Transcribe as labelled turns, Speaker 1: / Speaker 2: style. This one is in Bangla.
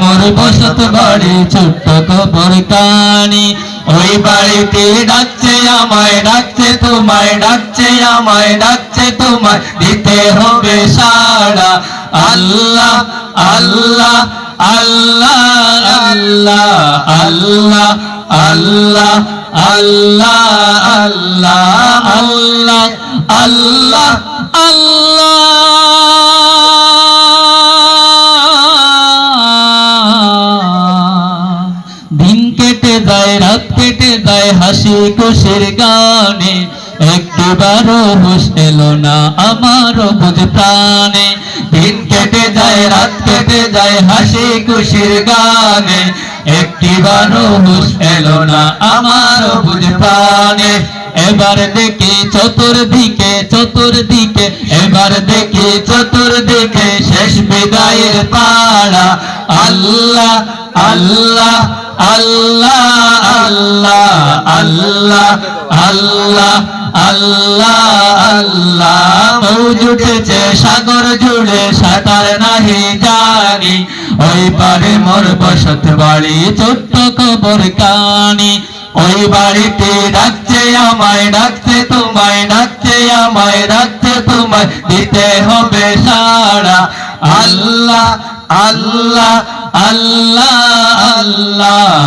Speaker 1: মোর বসত বাড়ি ছোট্ট কবর কানি ওই বাড়িতে ডাকছে আমায় ডাকছে তোমায় ডাকছে আমায় ডাকছে তোমায় দিতে হবে সাড়া আল্লাহ আল্লাহ আল্লাহ আল্লাহ আল্লাহ আল্লাহ আল্লাহ আল্লাহ আল্লাহ আল্লাহ আল্লাহ হাসি খুশির গানে, একটিবারও হুশ এলো না আমারও বুঝ প্রাণে। দিন কেটে যায়, রাত কেটে যায়, হাসি খুশির গানে, একটিবারও হুশ এলো না আমারও বুঝ প্রাণে। এবার দেখি চতুর্দিকে চতুর্দিকে, এবার দেখি চতুর্দিকে শেষ বিদায়ের পাড়া। আল্লাহ আল্লাহ আল্লাহ আল্লাহ। আল্লাহ আল্লাহ আল্লাহ আল্লাহ। উঠেছে সাগর জুড়ে, সাঁতার নাহি জানি। ওই পারে মোর বসত বাড়ি, ছোট্ট কবর কানি। ওই বাড়িতে ডাকছে আমায়, ডাকছে তোমায়, ডাকছে আমায়, ডাকছে তোমায়, দিতে হবে সাড়া। আল্লাহ আল্লাহ আল্লাহ।